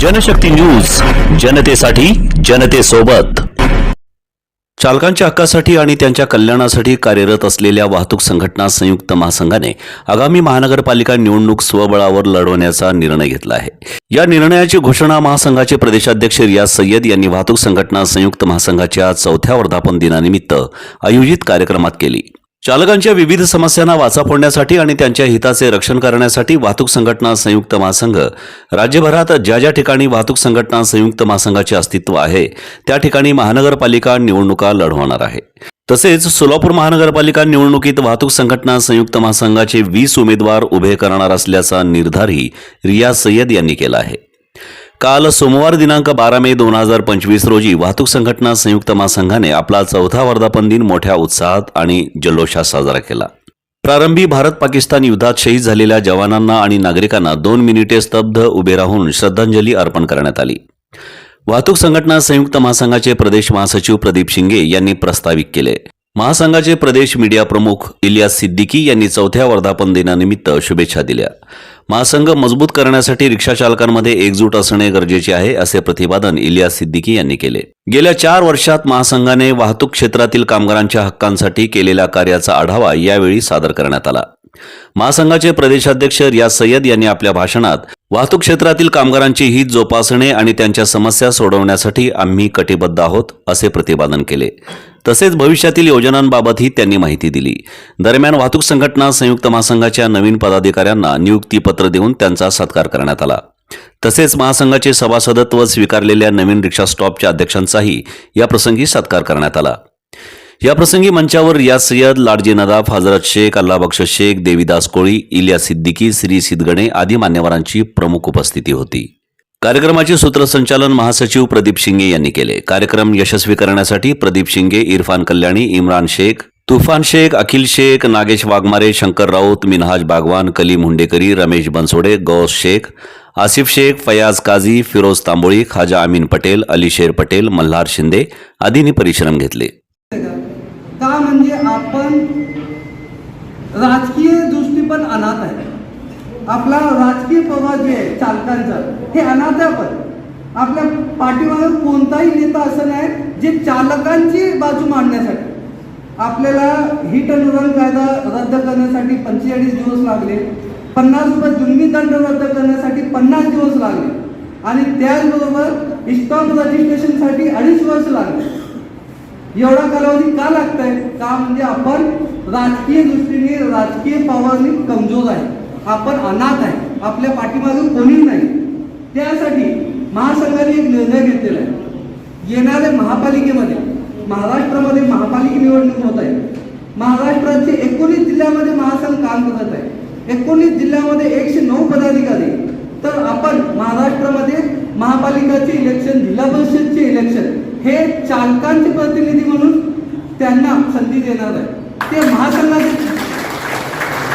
Janshakti news जनतेसाठी जनतेसोबत. चालकांच्या हक्कासाठी आणि त्यांच्या कल्याणासाठी कार्यरत असलेल्या वाहतूक संघटना संयुक्त महासंघाने आगामी महानगरपालिका निवडणूक स्वबळावर लढवण्याचा निर्णय घेतला आहे. या निर्णयाची घोषणा महासंघाचे प्रदेशाध्यक्ष रियाज सय्यद यांनी वाहतूक संघटना संयुक्त महासंघाच्या चौथ्या वर्धापन दिनानिमित्त आयोजित कार्यक्रमात केली. चालकांच्या विविध समस्यांना वाचा फोडण्यासाठी आणि त्यांच्या हिताचे रक्षण करण्यासाठी वाहतूक संघटना संयुक्त महासंघ राज्यभरात ज्या ज्या ठिकाणी वाहतूक संघटना संयुक्त महासंघाचे अस्तित्व आहे त्या ठिकाणी महानगरपालिका निवडणुका लढवणार आहे. तसेच सोलापूर महानगरपालिका निवडणुकीत वाहतूक संघटना संयुक्त महासंघाचे वीस उमेदवार उभे करणार असल्याचा निर्धारही रिया सय्यद यांनी केला आहे. काल सोमवार दिनांक बारा मे दोन हजार पंचवीस रोजी वाहतूक संघटना संयुक्त महासंघाने आपला चौथा वर्धापन दिन मोठ्या उत्साहात आणि जल्लोषात साजरा केला. प्रारंभी भारत पाकिस्तान युद्धात शहीद झालेल्या जवानांना आणि नागरिकांना दोन मिनिटे स्तब्ध उभे राहून श्रद्धांजली अर्पण करण्यात आली. वाहतूक संघटना संयुक्त महासंघाचे प्रदेश महासचिव प्रदीप शिंगे यांनी प्रस्तावित केले. महासंघाचे प्रदेश मीडिया प्रमुख इलियास सिद्दीकी यांनी चौथ्या वर्धापन दिनानिमित्त शुभेच्छा दिल्या. महासंघ मजबूत करण्यासाठी रिक्षा चालकांमध्ये एकजूट असणे गरजेचे आहे असे प्रतिपादन इलियास सिद्दीकी यांनी केले. गेल्या चार वर्षात महासंघाने वाहतूक क्षेत्रातील कामगारांच्या हक्कांसाठी केलेल्या कार्याचा आढावा यावेळी सादर करण्यात आला. महासंघाचे प्रदेशाध्यक्ष रियाज सय्यद यांनी आपल्या भाषणात वाहतूक क्षेत्रातील कामगारांची हित जोपासणे आणि त्यांच्या समस्या सोडवण्यासाठी आम्ही कटिबद्ध आहोत असे प्रतिपादन केले. तसेच भविष्यातील योजनांबाबतही त्यांनी माहिती दिली. दरम्यान वाहतूक संघटना संयुक्त महासंघाच्या नवीन पदाधिकाऱ्यांना नियुक्तीपत्र देऊन त्यांचा सत्कार करण्यात आला. तसेच महासंघाचे सभासदत्व स्वीकारलेल्या नवीन रिक्षा स्टॉपच्या अध्यक्षांचाही या प्रसंगी सत्कार करण्यात आला. या प्रसंगी मंचावर रियाज सय्यद लाडजी नदाफ हजरत शेख अल्लाबक्ष शेख देवीदास कोळी इलिया सिद्दीकी श्री सिद्धगणे आदी मान्यवरांची प्रमुख उपस्थिती होती. कार्यक्रमाचे सूत्रसंचालन महासचिव प्रदीप शिंगे यांनी केले. कार्यक्रम यशस्वी करण्यासाठी प्रदीप शिंगे इरफान कल्याणी इम्रान शेख तुफान शेख अखिल शेख नागेश वाघमारे शंकर राऊत मिनहाज बागवान कलीम हुंडेकरी रमेश बनसोडे गौस शेख आसिफ शेख फयाज काझी फिरोज तांबोळी खाजा अमीन पटेल अलीशेर पटेल मल्हार शिंदे आदींनी परिश्रम घेतले. का म्हणजे आपण राजकीय दृष्टी पण अनाथ आहे आपला राजकीय प्रवास जे आहे चालकांचा हे अनाथापण. आपल्या पाठीमागे कोणताही नेता असं नाही जे चालकांची बाजू मांडण्यासाठी. आपल्याला हिट अँड रन कायदा रद्द करण्यासाठी पंचेचाळीस दिवस लागले. पन्नास रुपये जुन्मी दंड रद्द करण्यासाठी पन्नास दिवस लागले. आणि त्याचबरोबर इस्टॉम रजिस्ट्रेशनसाठी अडीच वर्ष लागले. एवढा कालावधी का लागतंय? का म्हणजे आपण राजकीय दृष्टीने राजकीय पवारनी कमजोर आहे. आपण अनाथ आहे. आपल्या पाठीमागून कोणी नाही. त्यासाठी महासंघाने एक निर्णय घेतलेला आहे. येणाऱ्या महापालिकेमध्ये महाराष्ट्रामध्ये महापालिका निवडणूक होत आहे. महाराष्ट्राचे एकोणीस जिल्ह्यामध्ये महासंघ काम करत आहे. एकोणीस जिल्ह्यामध्ये एकशे नऊ पदाधिकारी. तर आपण महाराष्ट्रामध्ये महापालिकाचे इलेक्शन जिल्हा परिषदचे इलेक्शन हे चालकांचे प्रतिनिधी म्हणून त्यांना संधी देणार आहे. ते महासंघाचे.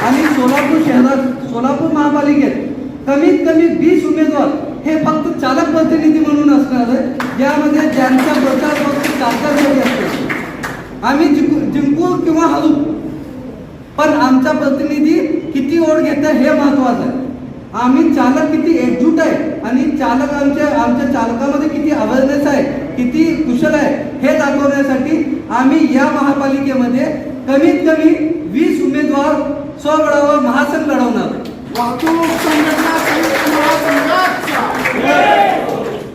आणि सोलापूर शहरात सोलापूर महापालिकेत कमीत कमी वीस उमेदवार हे फक्त चालक प्रतिनिधी म्हणून असणार आहे यामध्ये ज्यांचा प्रचार फक्त चालकांसाठी असतो. आम्ही जिंकू जिंकू किंवा हरू. पण आमचा प्रतिनिधी किती ओढ घेत आहे हे महत्वाचं आहे. आम्ही चालक किती एकजूट आहे आणि चालक आमच्या आमच्या चालकामध्ये किती अवेअरनेस आहे किती कुशल आहे हे दाखवण्यासाठी आम्ही या महापालिकेमध्ये कमीत कमी व स्वबळावर महासंघ घडवणार वाहतूक संघटना महासंघाचा.